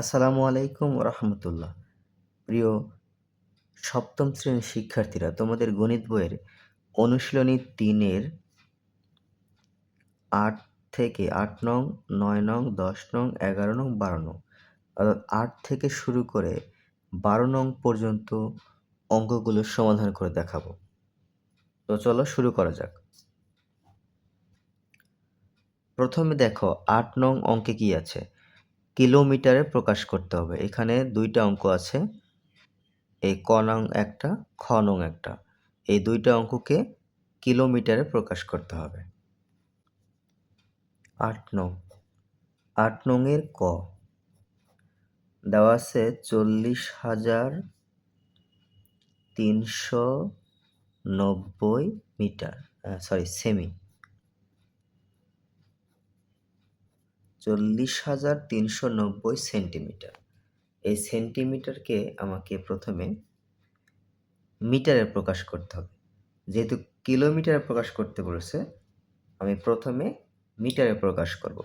আসসালামু আলাইকুম রহমতুল্লাহ। প্রিয় সপ্তম শ্রেণির শিক্ষার্থীরা, তোমাদের গণিত বইয়ের অনুশীলনী তিনের আট থেকে আট নং, নয় নং, দশ নং, এগারো নং, বারো নং, অর্থাৎ আট থেকে শুরু করে বারো নং পর্যন্ত অঙ্কগুলো সমাধান করে দেখাবো। তো চলো শুরু করা যাক। প্রথমে দেখো, আট নং অঙ্কে কি আছে? কিলোমিটারে প্রকাশ করতে হবে। এখানে দুইটা অঙ্ক আছে। এই ক নং একটা, খ নং একটা। এই দুইটা অঙ্ককে কিলোমিটারে প্রকাশ করতে হবে। আট নং। আট নংয়ের ক। দেওয়া আছে চল্লিশ হাজার তিনশো নব্বই মিটার সরি সেমি চল্লিশ হাজার তিনশো নব্বই সেন্টিমিটার। এই সেন্টিমিটারকে আমাকে প্রথমে মিটারে প্রকাশ করতে হবে। যেহেতু কিলোমিটারে প্রকাশ করতে বলেছে, আমি প্রথমে মিটারে প্রকাশ করব।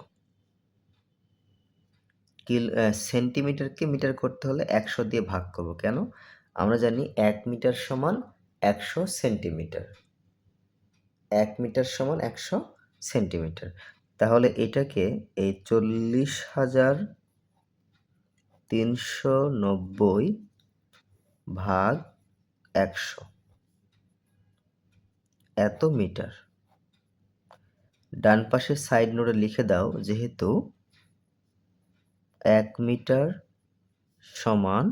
কিল সেন্টিমিটারকে মিটার করতে হলে একশো দিয়ে ভাগ করব। কেন? আমরা জানি এক মিটার সমান একশো সেন্টিমিটার। এক মিটার সমান একশো সেন্টিমিটার। তাহলে এটাকে এই চল্লিশ হাজার তিনশো নব্বই ভাগ একশো। এত মিটার। ডান পাশের সাইড নোটে লিখে দাও, যেহেতু এক মিটার সমান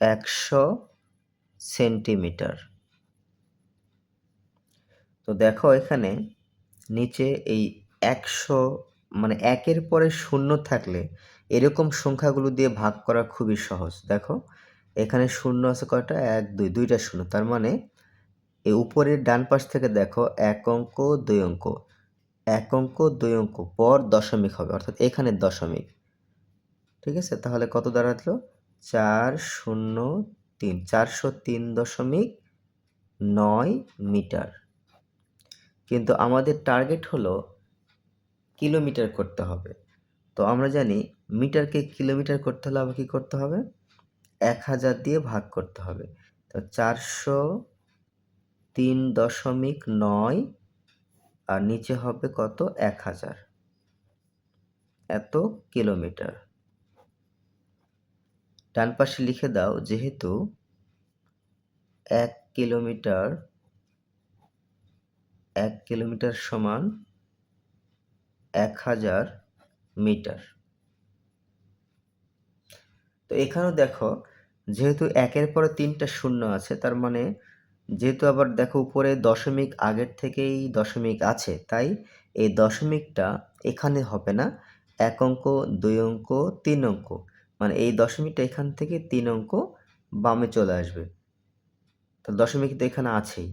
একশো সেন্টিমিটার। তো দেখো এখানে নিচে এই একশো মানে একের পরে শূন্য থাকলে এরকম সংখ্যাগুলো দিয়ে ভাগ করা খুবই সহজ। দেখো, এখানে শূন্য আছে কয়টা? এক, দুই, দুইটা শূন্য। তার মানে এই উপরের ডান পাশ থেকে দেখো এক অঙ্ক, দুই অঙ্ক। এক অঙ্ক, দুই অঙ্ক পর দশমিক হবে, অর্থাৎ এখানে দশমিক। ঠিক আছে? তাহলে কত দাঁড়াল? চার শূন্য তিন, চারশো তিন দশমিক নয় মিটার। কিন্তু আমাদের টার্গেট হলো কিলোমিটার করতে হবে। তো আমরা জানি মিটারকে কিলোমিটার করতে হলে আবার কী করতে হবে? এক হাজার দিয়ে ভাগ করতে হবে। তো চারশো তিন দশমিক নয় আর নিচে হবে কত? এক হাজার। এত কিলোমিটার। ডান পাশে লিখে দাও, যেহেতু এক কিলোমিটার এক কিলোমিটার সমান এক হাজার মিটার। তো এখানেও দেখো, যেহেতু একের পরে তিনটা শূন্য আছে, তার মানে যেহেতু আবার দেখো উপরে দশমিক আগের থেকেই দশমিক আছে, তাই এই দশমিকটা এখানে হবে না, এক অঙ্ক, দুই অঙ্ক, তিন অঙ্ক। মানে এই দশমিকটা এখান থেকে তিন অঙ্ক বামে চলে আসবে। তো দশমিক তো এখানে আছেই।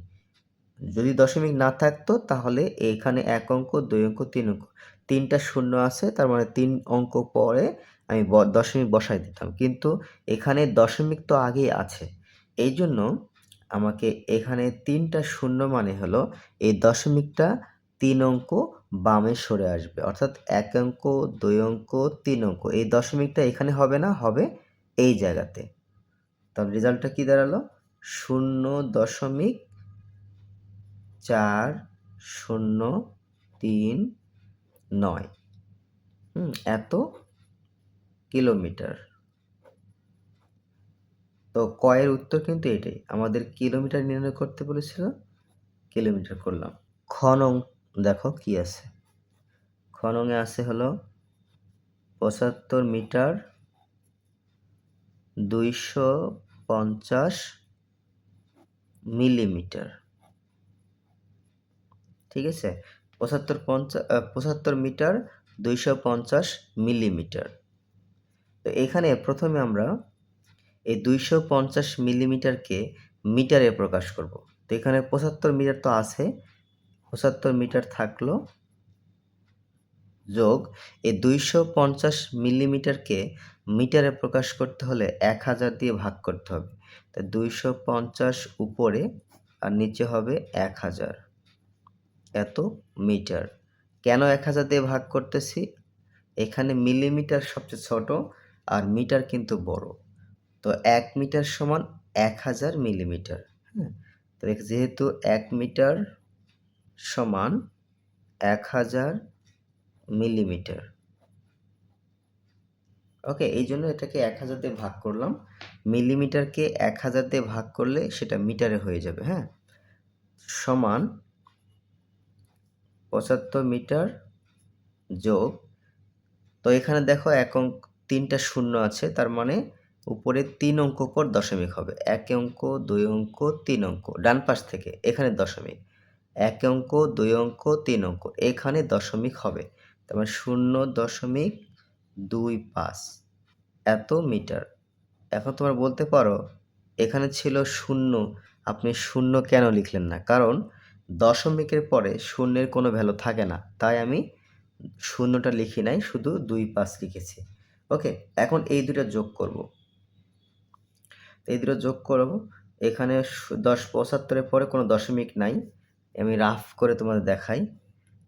যদি দশমিক না থাকতো, তাহলে এখানে এক অঙ্ক, দুই অঙ্ক, তিন অঙ্ক। তিনটা শূন্য আছে, তার মানে তিন অঙ্ক পরে আমি দশমিক বসাই দিতাম। কিন্তু এখানে দশমিক তো আগেই আছে। এই জন্য আমাকে এখানে তিনটা শূন্য মানে হলো এই দশমিকটা তিন অঙ্ক বামে সরে আসবে। অর্থাৎ এক অঙ্ক, দুই অঙ্ক, তিন অঙ্ক। এই দশমিকটা এখানে হবে না, হবে এই জায়গাতে। তবে রেজাল্টটা কী দাঁড়াল? শূন্য দশমিক চার, শূন্য, তিন নয়। হুম, এত কিলোমিটার। তো কয়ের উত্তর কিন্তু এটাই। আমাদের কিলোমিটার নির্ণয় করতে বলেছিল, কিলোমিটার করলাম। খনং, দেখো কি আছে। খনংয়ে আছে হলো পঁচাত্তর মিটার দুইশো পঞ্চাশ মিলিমিটার। ঠিক আছে? পঁচাত্তর পঞ্চাশ পঁচাত্তর মিটার, দুইশো পঞ্চাশ মিলিমিটার। তো এখানে প্রথমে আমরা এই দুইশো পঞ্চাশ মিলিমিটারকে মিটারে প্রকাশ করব। তো এখানে পঁচাত্তর মিটার তো আছে, পঁচাত্তর মিটার থাকল যোগ এই দুইশো পঞ্চাশ মিলিমিটারকে মিটারে প্রকাশ করতে হলে এক হাজার দিয়ে ভাগ করতে হবে। তা দুইশো পঞ্চাশ উপরে আর নিচে হবে এক হাজার। এত মিটার। কেন এক হাজার দিয়ে ভাগ করতেছি? এখানে মিলিমিটার সবচেয়ে ছোট আর মিটার কিন্তু বড়। তো এক মিটার সমান এক হাজার মিলিমিটার হ্যাঁ? তো যেহেতু এক মিটার সমান এক হাজার মিলিমিটার, ওকে? এই জন্য এটাকে এক হাজার দিয়ে ভাগ করলাম। মিলিমিটারকে এক হাজার দিয়ে ভাগ করলে সেটা মিটারে হয়ে যাবে হ্যাঁ? সমান পঁচাত্তর মিটার যোগ। তো এখানে দেখো এক অঙ্ক, তিনটা শূন্য আছে, তার মানে উপরে তিন অঙ্ক পর দশমিক হবে। এক অঙ্ক, দুই অঙ্ক, তিন অঙ্ক, ডান পাশ থেকে, এখানে দশমিক। এক অঙ্ক, দুই অঙ্ক, তিন অঙ্ক, এখানে দশমিক হবে। তার মানে শূন্য দশমিক দুই পাঁচ। এত মিটার। এখন তোমরা বলতে পারো, এখানে ছিল শূন্য, আপনি শূন্য কেন লিখলেন না? কারণ দশমিকের পরে শূন্যের কোনো ভ্যালু থাকে না। তাই আমি শূন্যটা লিখি নাই, শুধু দুই পাঁচ লিখেছি। ওকে, এখন এই দুটো যোগ করব। এই দুটো যোগ করব। এখানে দশ পঁচাত্তরের পরে কোনো দশমিক নাই। আমি রাফ করে তোমাদের দেখাই।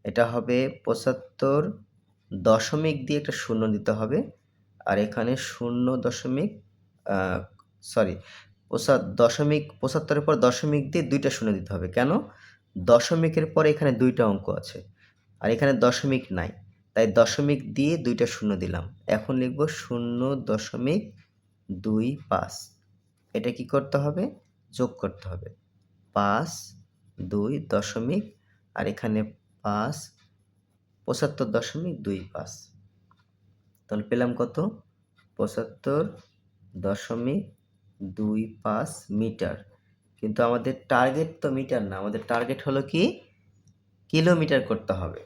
এটা হবে পঁচাত্তর দশমিক দিয়ে একটা শূন্য দিতে হবে। আর এখানে শূন্য দশমিক সরি পঁচা, দশমিক, পঁচাত্তরের পর দশমিক দিয়ে দুইটা শূন্য দিতে হবে। কেন? দশমিকের পরে এখানে দুইটা অঙ্ক আছে। আর এখানে দশমিক নাই। তাই দশমিক দিয়ে দুইটা শূন্য দিলাম। এখন লিখব শূন্য দশমিক দুই পাঁচ। এটা কি করতে হবে? যোগ করতে হবে। পাঁচ, দুই দশমিক, আর এখানে পাঁচ, পঁচাত্তর দশমিক দুই পাঁচ। তাহলে পেলাম কত? পঁচাত্তর দশমিক দুই পাঁচ মিটার। কিন্তু আমাদের টার্গেট তো মিটার না। আমাদের টার্গেট হলো কি? কিলোমিটার করতে হবে।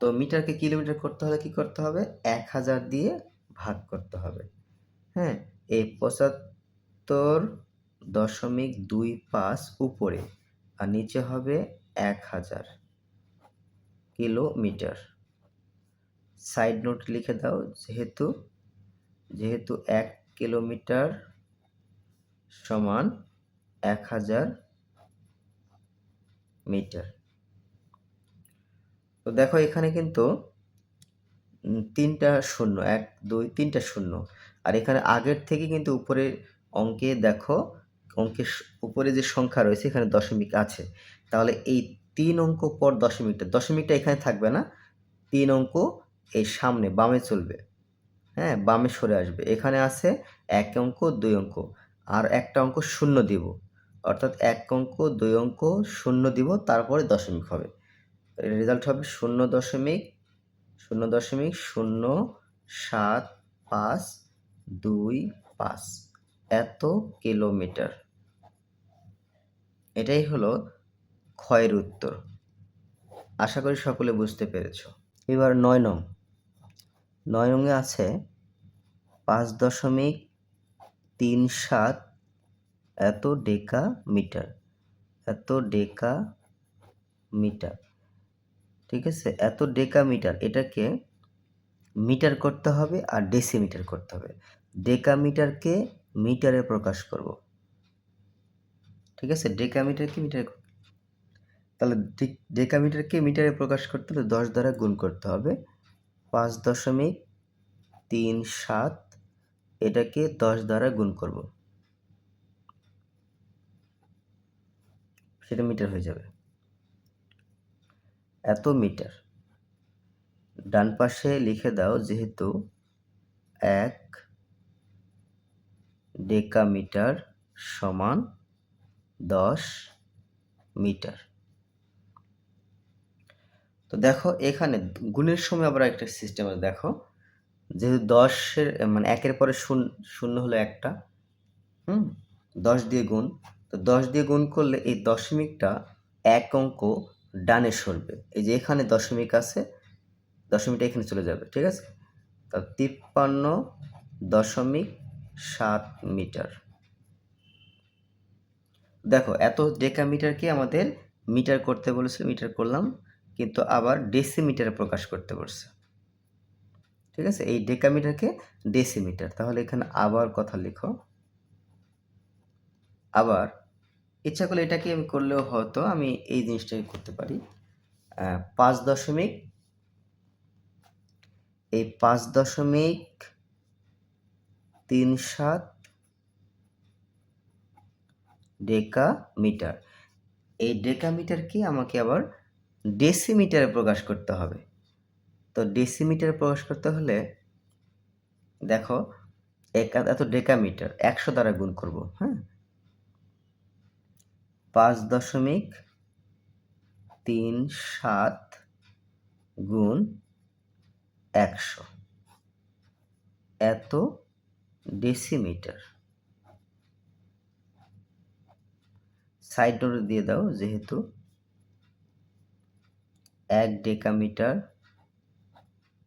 তো মিটারকে কিলোমিটার করতে হলে কি করতে হবে? এক হাজার দিয়ে ভাগ করতে হবে। হ্যাঁ এই পঁচাত্তর দশমিক দুই পাঁচ উপরে আর নিচে হবে এক হাজার কিলোমিটার সাইড নোট লিখে দাও, যেহেতু যেহেতু এক কিলোমিটার সমান এক হাজার মিটার। তো দেখো এখানে কিন্তু তিনটা শূন্য, এক, দুই, তিনটা শূন্য। আর এখানে আগের থেকে কিন্তু উপরে অঙ্কে দেখো, অঙ্কের উপরে যে সংখ্যা রয়েছে এখানে দশমিক আছে। তাহলে এই তিন অঙ্ক পর দশমিকটা দশমিকটা এখানে থাকবে না, তিন অঙ্ক এই সামনে, বামে চলবে। হ্যাঁ বামে সরে আসবে। এখানে আছে এক অঙ্ক, দুই অঙ্ক। আর একটা অঙ্ক শূন্য দিব। অর্থাৎ এক অঙ্ক, দুই অঙ্ক, শূন্য দিব, তারপরে দশমিক হবে। রেজাল্ট হবে শূন্য দশমিক শূন্য দশমিক, শূন্য, সাত, পাঁচ, দুই, পাঁচ। এত কিলোমিটার। এটাই হলো ক্ষয়ের উত্তর। আশা করি সকলে বুঝতে পেরেছ। এবার নয় নং। নয় নংয়ে আছে পাঁচ দশমিক তিন সাত এত ডেকা মিটার এত ডেকা মিটার ঠিক আছে? এত ডেকা মিটার এটাকে মিটার করতে হবে আর ডেসিমিটার করতে হবে। ডেকা মিটারকে মিটারে প্রকাশ করব। ঠিক আছে? ডেকা মিটারকে মিটারে তাহলে ডেকা মিটারকে মিটারে প্রকাশ করতে হলে দশ দ্বারা গুণ করতে হবে। পাঁচ দশমিক তিন সাত, এটাকে দশ দ্বারা গুণ করব। সেটা মিটার হয়ে যাবে। এত মিটার। ডান পাশে লিখে দাও যেহেতু এক ডেকামিটার সমান দশ মিটার। তো দেখো এখানে গুণের সময় আবার একটা সিস্টেম আছে, দেখো। যেহেতু দশের মানে একের পরে শূন্য শূন্য হলো একটা, হুম? দশ দিয়ে গুণ। তো দশ দিয়ে গুণ করলে এই দশমিকটা এক অঙ্ক ডানে সরবে। এই যে এখানে দশমিক আছে, দশমিকটা এখানে চলে যাবে, ঠিক আছে? তা তিপ্পান্ন দশমিক সাত মিটার। দেখো, এত ডেকামিটারকে আমাদের মিটার করতে বলেছিল মিটার করলাম, কিন্তু আবার ডেসিমিটারে প্রকাশ করতে বলছে। ঠিক আছে? এই ডেকামিটারকে ডেসিমিটার। তাহলে এখানে আবার কথা লিখো। আবার ইচ্ছা করলে এটাকে আমি করলেও হয়তো আমি এই জিনিসটাই করতে পারি। পাঁচ দশমিক এই পাঁচ দশমিক তিন সাত ডেকামিটার। এই ডেকামিটারকে আমাকে আবার ডেসিমিটারে প্রকাশ করতে হবে। তো ডেসিমিটারে প্রকাশ করতে হলে দেখো, এক- এত ডেকামিটার, একশো দ্বারা গুণ করব হ্যাঁ? পাঁচ দশমিক তিন সাত গুণ একশো। এত ডেসিমিটার সাইড নোট দিয়ে দাও, যেহেতু এক ডেকামিটার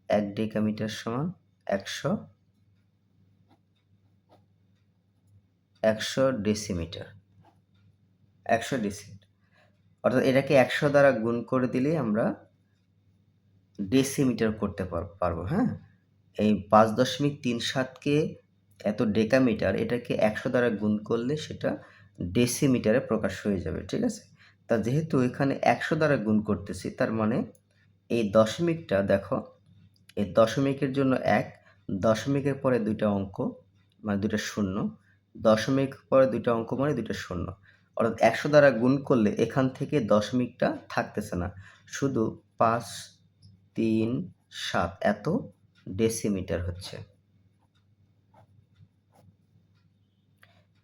এক ডেকামিটার সমান একশো একশো ডেসিমিটার একশো ডেসিমিটার অর্থাৎ এটাকে একশো দ্বারা গুণ করে দিলেই আমরা ডেসিমিটার করতে পার- পারব হ্যাঁ? এই পাঁচ দশমিক তিন সাতকে এত ডেকামিটার এটাকে একশো দ্বারা গুণ করলে সেটা ডেসিমিটারে প্রকাশ হয়ে যাবে, ঠিক আছে? তা যেহেতু এখানে একশো দ্বারা গুণ করতেছি, তার মানে এই দশমিকটা দেখো, এই দশমিকের জন্য এক, দশমিকের পরে দুইটা অঙ্ক মানে দুইটা শূন্য, দশমিক পরে দুইটা অঙ্ক মানে দুইটা শূন্য। অর্থাৎ একশো দ্বারা গুণ করলে এখান থেকে দশমিকটা থাকতেছে না। শুধু পাঁচ, তিন, সাত, এত ডেসিমিটার হচ্ছে।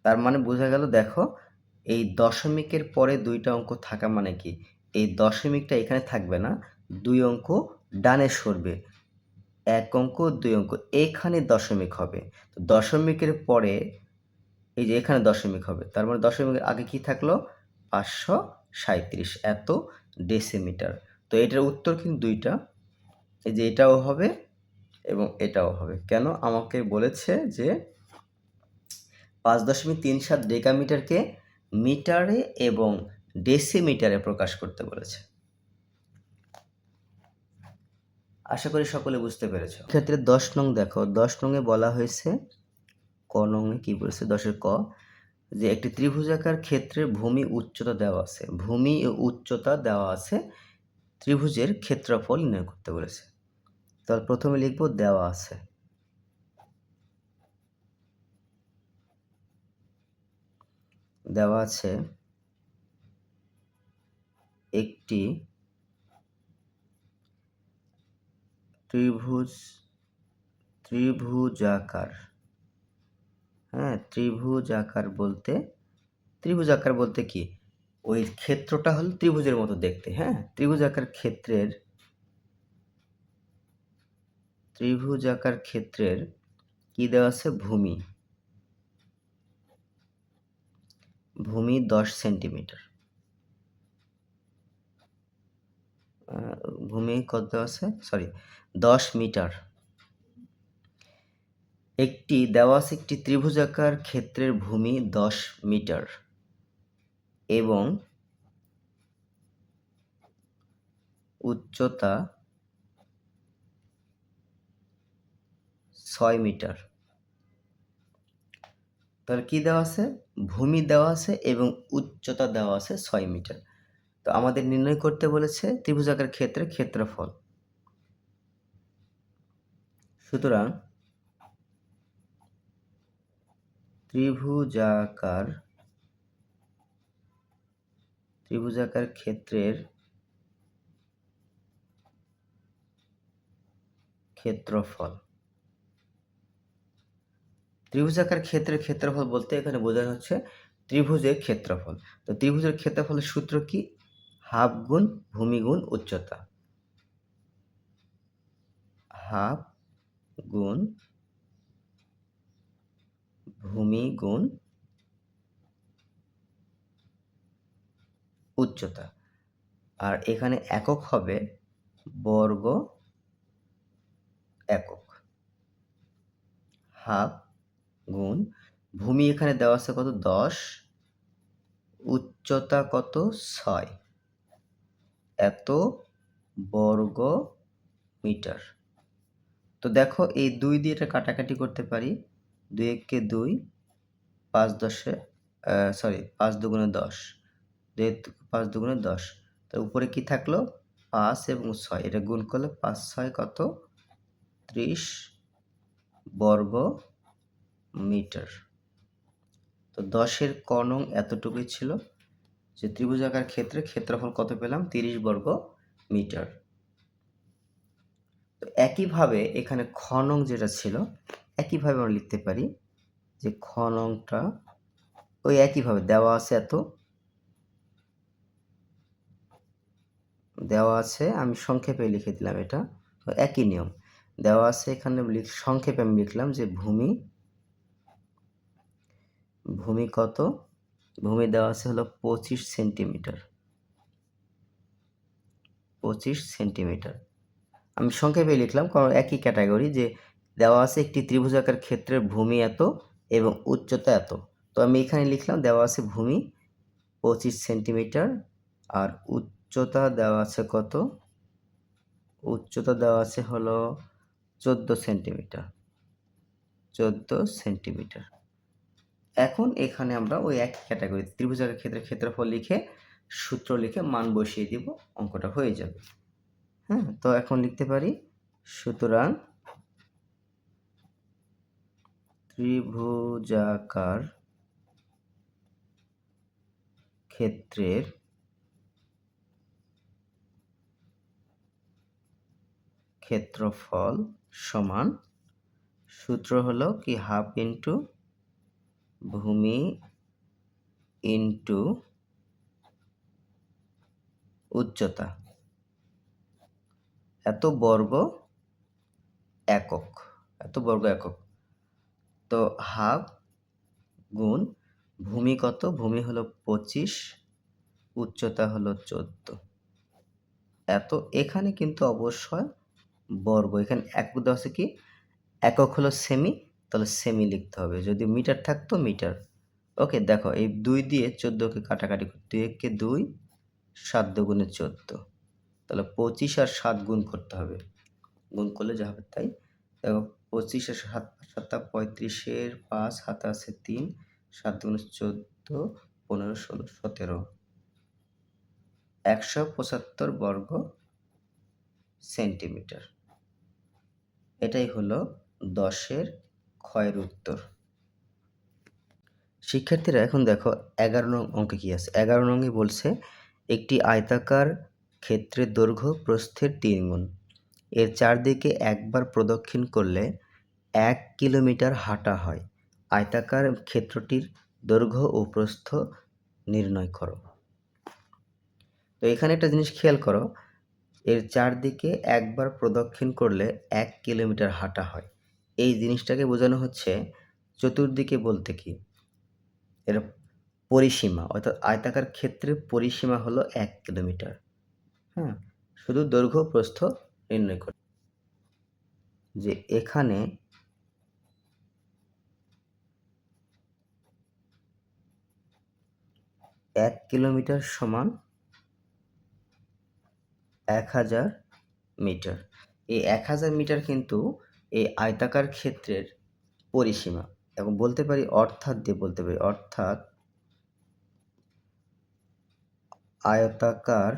তার মানে বোঝা গেল, দেখো, এই দশমিকের পরে দুইটা অঙ্ক থাকা মানে কি? এই দশমিকটা এখানে থাকবে না, দুই অঙ্ক ডানে সরবে। এক অঙ্ক, দুই অঙ্ক, এখানে দশমিক হবে। তো দশমিকের পরে এই যে এখানে দশমিক হবে। তার মানে দশমিকের আগে কি থাকল? পাঁচশো সাঁত্রিশ এত ডেসিমিটার তো এটার উত্তর কিন্তু দুইটা। এই যে এটাও হবে এবং এটাও হবে। কেন? আমাকে বলেছে যে পাঁচ দশমিক তিন সাত ডেকামিটারকে মিটারে এবং ডেসিমিটারে প্রকাশ করতে বলেছে। আশা করি সকলে বুঝতে পেরেছ। ক্ষেত্রে দশ নং দেখো। দশ নংয়ে বলা হয়েছে ক কি বলেছে? দশের ক। যে একটি ত্রিভুজাকার ক্ষেত্রে ভূমি উচ্চতা দেওয়া আছে। ভূমি উচ্চতা দেওয়া আছে, ত্রিভুজের ক্ষেত্রফল নির্ণয় করতে বলেছে। তাহলে প্রথমে লিখব দেওয়া আছে। দেওয়া আছে একটি ত্রিভুজ, ত্রিভুজাকার হ্যাঁ ত্রিভুজ আকার বলতে, ত্রিভুজ আকার বলতে কি? ওই ক্ষেত্রটা হলো ত্রিভুজের মতো দেখতে হ্যাঁ? ত্রিভুজ আকার ক্ষেত্রের ত্রিভুজাকার ক্ষেত্রের কি দেওয়া আছে? ভূমি। ভূমি দশ সেন্টিমিটার। ভূমি কত দেওয়া আছে? সরি, দশ মিটার। একটি দেওয়া আছে একটি ত্রিভুজাকার ক্ষেত্রের ভূমি দশ মিটার এবং উচ্চতা ছয় মিটার। তাহলে কি দেওয়া আছে? ভূমি দেওয়া আছে এবং উচ্চতা দেওয়া আছে ছয় মিটার। তো আমাদের নির্ণয় করতে বলেছে ত্রিভুজাকার ক্ষেত্রে ক্ষেত্রফল। সুতরাং ত্রিভুজাকার ত্রিভুজাকার ক্ষেত্রের ক্ষেত্রফল। ত্রিভুজাকার ক্ষেত্রের ক্ষেত্রফল বলতে এখানে বোঝানো হচ্ছে ত্রিভুজের ক্ষেত্রফল। তো ত্রিভুজের ক্ষেত্রফলের সূত্র কি? হাফ গুণ ভূমি গুণ উচ্চতা। হাফ গুণ ভূমি গুণ উচ্চতা। আর এখানে একক হবে বর্গ একক। হাফ গুণ, ভূমি এখানে দেওয়া আছে কত? দশ। উচ্চতা কত? ছয়। এত বর্গ মিটার। তো দেখো এই দুই দিয়ে এটা কাটাকাটি করতে পারি। দুই এককে দুই, পাঁচ দশে সরি পাঁচ দুগুণে দশ। দুই পাঁচ দুগুণে দশ। তো উপরে কি থাকল? পাঁচ এবং ছয়। এটা গুণ করলে পাঁচ ছয় কত? ত্রিশ বর্গ মিটার। তো দশের ক নং এতটুকুই ছিল যে ত্রিভুজাকার ক্ষেত্রে ক্ষেত্রফল কত পেলাম? তিরিশ বর্গ মিটার। তো একইভাবে এখানে খনং যেটা ছিল একইভাবে আমরা লিখতে পারি যে খ নংটা ওই একইভাবে দেওয়া আছে এত। দেওয়া আছে, আমি সংক্ষেপে লিখে দিলাম এটা একই নিয়ম। দেওয়া আছে এখানে সংক্ষেপে আমি লিখলাম যে ভূমি ভূমি কত? ভূমি দেওয়া আছে হলো পঁচিশ সেন্টিমিটার। পঁচিশ সেন্টিমিটার। আমি সংক্ষেপে লিখলাম কারণ একই ক্যাটাগরি যে দেওয়া আছে একটি ত্রিভুজাকার ক্ষেত্রের ভূমি এত এবং উচ্চতা এত। তো আমি এখানে লিখলাম, দেওয়া আছে ভূমি পঁচিশ সেন্টিমিটার, আর উচ্চতা দেওয়া আছে কত? উচ্চতা দেওয়া আছে হলো চোদ্দ সেন্টিমিটার চোদ্দ সেন্টিমিটার। এখন এখানে আমরা ওই এক ক্যাটাগরি ত্রিভুজাকার ক্ষেত্রে ক্ষেত্রফল লিখে সূত্র লিখে মান বসিয়ে দিব, অঙ্কটা হয়ে যাবে। হ্যাঁ তো এখন লিখতে পারি, সুতরাং ত্রিভুজাকার ক্ষেত্রের ক্ষেত্রফল সমান সূত্র হলো কি হাফ ইন্টু ভূমি ইন্টু উচ্চতা। এত বর্গ একক, এত বর্গ একক। হাফ গুণ ভূমি কত? ভূমি হলো পঁচিশ, উচ্চতা হলো চোদ্দ। এত এখানে কিন্তু অবশ্যই বর্গ। এখানে একক দেওয়া কি? একক হলো সেমি তাহলে সেমি লিখতে হবে। যদি মিটার থাকতো, মিটার। ওকে, দেখো, এই দুই দিয়ে চোদ্দোকে কাটাকাটি দুই একে দুই, সাত দুগুণে চোদ্দ। তাহলে পঁচিশ আর সাত গুণ করতে হবে। গুণ করলে যা হবে তাই? দেখো পঁচিশ সাত, সাতটা পঁয়ত্রিশের পাঁচ হাতে আছে তিন, সাত দুগুণে চোদ্দ, পনেরো, ষোলো, সতেরো। একশো পঁচাত্তর বর্গ সেন্টিমিটার। এটাই হলো দশের ক্ষয়ের উত্তর। শিক্ষার্থীরা, এখন দেখো এগারো নং অঙ্কে কী আছে? এগারো নঙ্গে বলছে, একটি আয়তাকার ক্ষেত্রের দৈর্ঘ্য প্রস্থের তিন গুণ। এর চারদিকে একবার প্রদক্ষিণ করলে এক কিলোমিটার হাঁটা হয়। আয়তাকার ক্ষেত্রটির দৈর্ঘ্য ও প্রস্থ নির্ণয় করো। তো এখানে একটা জিনিস খেয়াল করো, এর চারদিকে একবার প্রদক্ষিণ করলে এক কিলোমিটার হাঁটা হয়। এই জিনিসটাকে বোঝানো হচ্ছে চতুর্দিকে বলতে কি? এর পরিসীমা, অর্থাৎ আয়তাকার ক্ষেত্রের পরিসীমা হলো এক কিলোমিটার। হ্যাঁ শুধু দৈর্ঘ্য প্রস্থ নির্ণয় করে। যে এখানে এক কিলোমিটার সমান এক হাজার মিটার। এই এক হাজার মিটার কিন্তু এই আয়তাকার ক্ষেত্রের পরিসীমা। এবং বলতে পারি অর্থাৎ দিয়ে বলতে পারি, অর্থাৎ আয়তাকার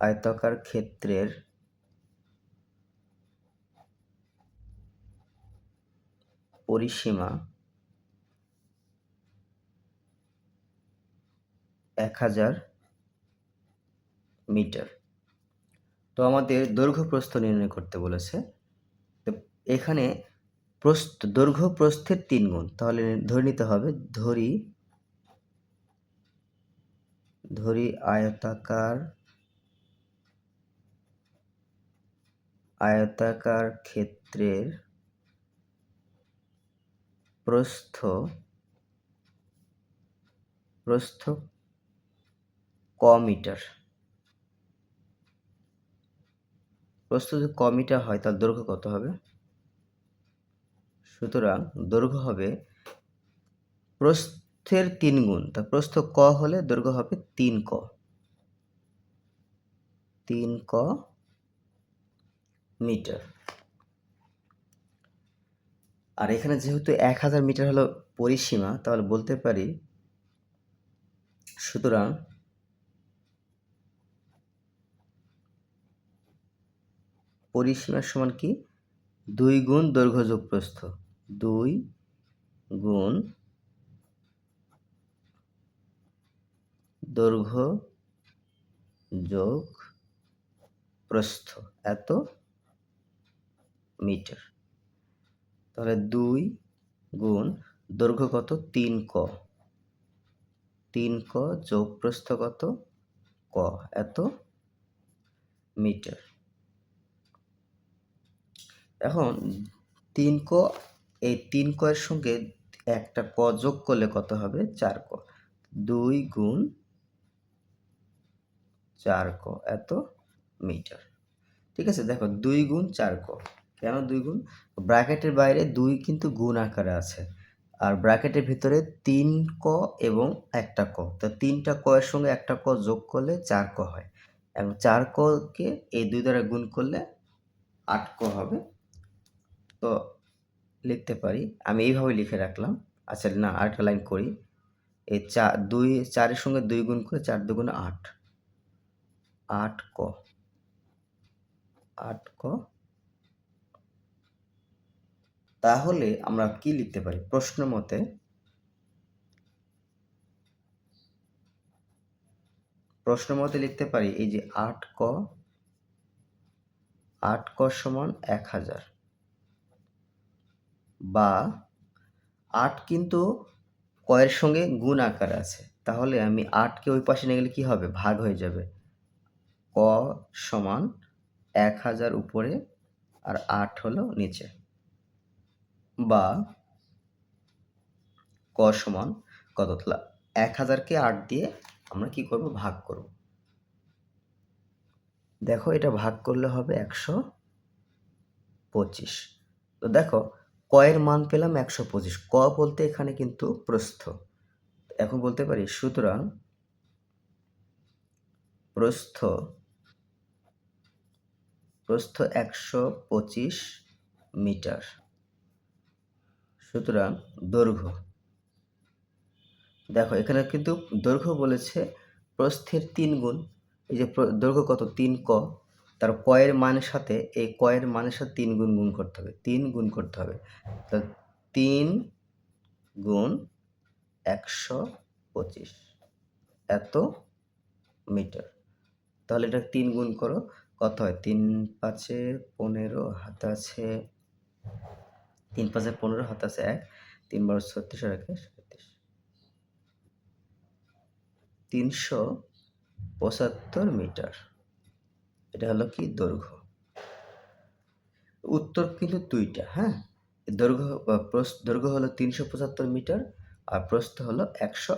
আয়তাকার ক্ষেত্রের পরিসীমা এক হাজার মিটার। তো আমাদের দৈর্ঘ্য প্রস্থ নির্ণয় করতে বলেছে। তো এখানে প্রস্থ, দৈর্ঘ্য প্রস্থের তিন গুণ, তাহলে ধরে নিতে হবে ধরি ধরি আয়তাকার আয়তাকার ক্ষেত্রের প্রস্থ প্রস্থ ক মিটার। প্রস্থ যদি ক মিটার হয় তার দৈর্ঘ্য কত হবে? সুতরাং দৈর্ঘ্য হবে প্রস্থের তিন গুণ। তা প্রস্থ ক হলে দৈর্ঘ্য হবে তিন ক। তিন ক মিটার। আর এখানে যেহেতু এক হাজার মিটার হলো পরিসীমা, তাহলে বলতে পারি সুতরাং পরিসীমার সমান কি? দুই গুণ দৈর্ঘ্য যোগ প্রস্থ দুই গুণ দৈর্ঘ্য যোগ প্রস্থ এত মিটার। তাহলে দুই গুণ দৈর্ঘ্য কত? তিন ক। তিন ক যোগ প্রস্থ কত? ক। এত মিটার। এখন তিন ক, এই তিন ক এর সঙ্গে একটা ক যোগ করলে কত হবে? চার ক। দুই গুণ চার ক। এত মিটার। ঠিক আছে? দেখো, দুই গুণ চার ক। কেন দুই গুণ? ব্র্যাকেটের বাইরে দুই কিন্তু গুণ আকারে আছে। আর ব্র্যাকেটের ভিতরে তিন ক এবং একটা ক। তো তিনটা ক এর সঙ্গে একটা ক যোগ করলে চার ক হয়। এবং চার ককে এই দুই দ্বারা গুণ করলে আট ক হবে। তো লিখতে পারি। আমি এইভাবে লিখে রাখলাম। আচ্ছা না, আরেকটা লাইন করি। এই চার দুই, চারের সঙ্গে দুই গুণ করে চার দুগুণে আট। আট ক। আট ক তাহলে আমরা কি লিখতে পারি? প্রশ্ন মতে প্রশ্ন মতে লিখতে পারি এই যে আট ক আট ক সমান এক হাজার। বা আট কিন্তু কয়ের সঙ্গে গুণ আকার আছে। তাহলে আমি আটকে ওই পাশে নিয়ে গেলে কি হবে? ভাগ হয়ে যাবে। ক সমান এক হাজার উপরে আর আট হলো নিচে। বা ক সমান কত? তাহলে এক হাজারকে আট দিয়ে আমরা কি করব? ভাগ করব। দেখো এটা ভাগ করলে হবে একশো পঁচিশ। তো দেখো কয়ের মান পেলাম একশো পঁচিশ। ক বলতে এখানে কিন্তু প্রস্থ। এখন বলতে পারি, সুতরাং প্রস্থ প্রস্থ একশো পঁচিশ মিটার। সুতরাং দৈর্ঘ্য। দেখো, এখানে কিন্তু দৈর্ঘ্য বলেছে প্রস্থের তিন গুণ। এই যে দৈর্ঘ্য কত? তিন ক। তার কয়ের মানের সাথে এই কয়ের মানের সাথে তিন গুণ গুণ করতে হবে। তিন গুণ করতে হবে। তা তিন গুণ একশো পঁচিশ। এত মিটার। তাহলে এটা তিন গুণ করো। কত হয়? তিন পাঁচে পনেরো, হাত আছে তিন পাঁচে পনেরো হাত আছে এক, তিন বারো, ছত্রিশ আর একে সাঁত্রিশ তিনশো পঁচাত্তর মিটার। এটা হলো কি? দৈর্ঘ্য। উত্তর কিন্তু দুইটা হ্যাঁ? দৈর্ঘ্য দৈর্ঘ্য হলো তিনশো পঁচাত্তর মিটার আর প্রস্থ হলো একশো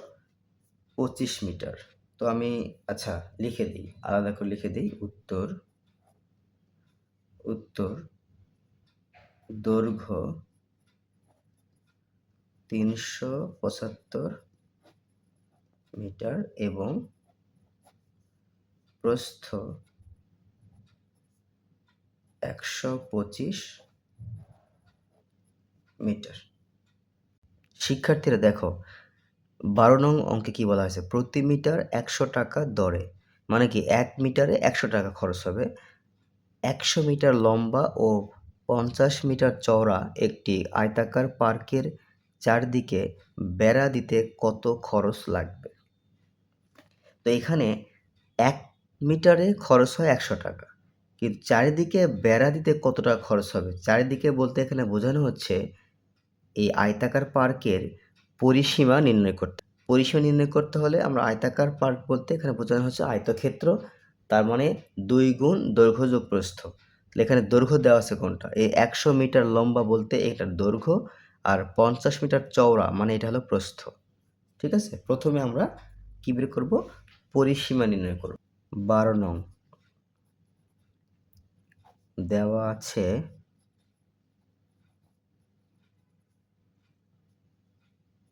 পঁচিশ মিটার। তো আমি আচ্ছা লিখে দিই, আলাদা করে লিখে দিই। উত্তর উত্তর, দৈর্ঘ্য তিনশো পঁচাত্তর মিটার এবং প্রস্থ একশো পঁচিশ মিটার। শিক্ষার্থীরা দেখো, বারো নং অঙ্কে কি বলা হয়েছে? প্রতি মিটার একশো টাকা দরে। মানে কি, এক মিটারে একশো টাকা খরচ হবে। একশো মিটার লম্বা ও পঞ্চাশ মিটার চওড়া একটি আয়তাকার পার্কের চারদিকে বেড়া দিতে কত খরচ লাগবে? তো এখানে এক মিটারে খরচ হয় একশো টাকা। কিন্তু চারিদিকে বেড়া দিতে কত টাকা খরচ হবে? চারিদিকে বলতে এখানে বোঝানো হচ্ছে এই আয়তাকার পার্কের পরিসীমা নির্ণয় করতে। পরিসীমা নির্ণয় করতে হলে আমরা আয়তাকার পার্ক বলতে এখানে বোঝানো হচ্ছে আয়তক্ষেত্র, তার মানে দুই গুণ দৈর্ঘ্য যোগ প্রস্থ এখানে দৈর্ঘ্য দেওয়া আছে কোনটা? এই একশো মিটার লম্বা বলতে এটার দৈর্ঘ্য আর পঞ্চাশ মিটার চওড়া মানে এটা হলো প্রস্থ। ঠিক আছে? প্রথমে আমরা কী বের করব? পরিসীমা নির্ণয় করব। বারো নং। দেওয়া আছে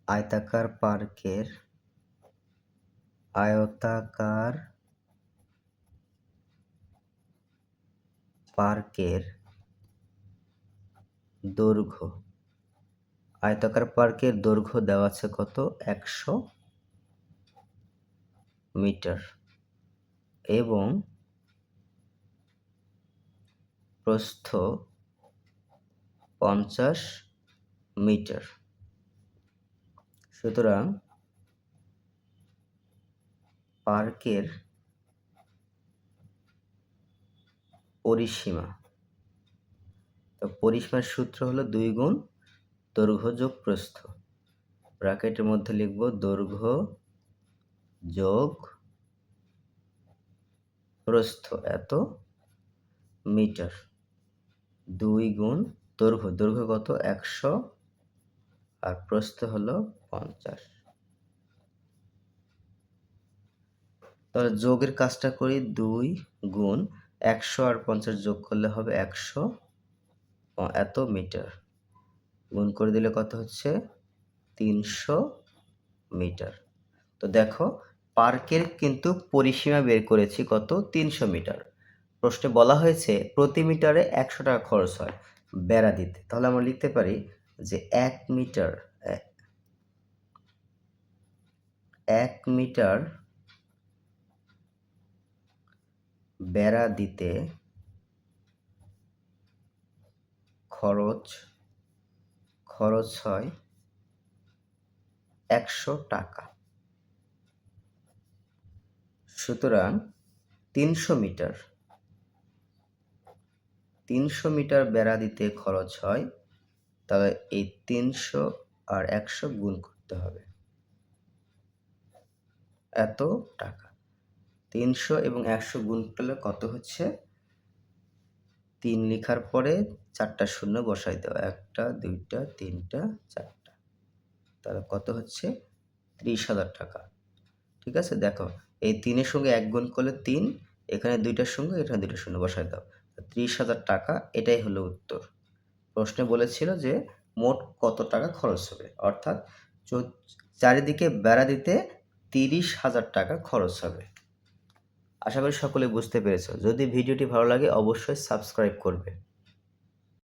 আয়তাকার পার্কের আয়তাকার পার্কের দৈর্ঘ্য। আয়তাকার পার্কের দৈর্ঘ্য দেওয়া আছে কত? একশো মিটার। এবং প্রস্থ পঞ্চাশ মিটার। সুতরাং পার্কের পরিসীমা। তো পরিসীমার সূত্র হলো দুই গুণ দৈর্ঘ্য যোগ প্রস্থ ব্র্যাকেটের মধ্যে লিখব দৈর্ঘ্য যোগ প্রস্থ এত? মিটার। দুই গুণ দৈর্ঘ্য। দৈর্ঘ্য কত? একশো। আর প্রস্থ হলো পঞ্চাশ। তাহলে যোগের কাজটা করি দুই গুণ একশো আর পঞ্চাশ যোগ করলে হবে একশো। এত মিটার। গুণ করে দিলে কত হচ্ছে? তিনশো মিটার। তো দেখো, পার্কের কিন্তু পরিসীমা বের করেছি কত? তিনশো মিটার। প্রশ্নে বলা হয়েছে প্রতি মিটারে একশো টাকা খরচ হয় বেড়া দিতে। তাহলে আমরা লিখতে পারি যে এক মিটার এক মিটার বেড়া দিতে খরচ খরচ হয় একশো টাকা। সুতরাং তিনশো মিটার তিনশো মিটার বেড়া দিতে খরচ হয়, তাহলে এই তিনশো আর একশো গুণ করতে হবে। এত টাকা। তিনশো এবং একশো গুণ করলে কত হচ্ছে? তিন লেখার পরে চারটা শূন্য বসাই দেওয়া একটা, দুইটা, তিনটা, চারটা। তাহলে কত হচ্ছে? ত্রিশ হাজার টাকা। ঠিক আছে? দেখো, এই তিনের সঙ্গে এক গুণ করলে তিন, এখানে দুইটার সঙ্গে, এখানে দুইটা শূন্য বসাই দাও। ত্রিশ হাজার টাকা, এটাই হলো উত্তর। প্রশ্নে বলেছিল যে মোট কত টাকা খরচ হবে? অর্থাৎ চারিদিকে বেড়া দিতে তিরিশ হাজার টাকা খরচ হবে। আশা করি সকলে বুঝতে পেরেছ। যদি ভিডিওটি ভালো লাগে অবশ্যই সাবস্ক্রাইব করবে।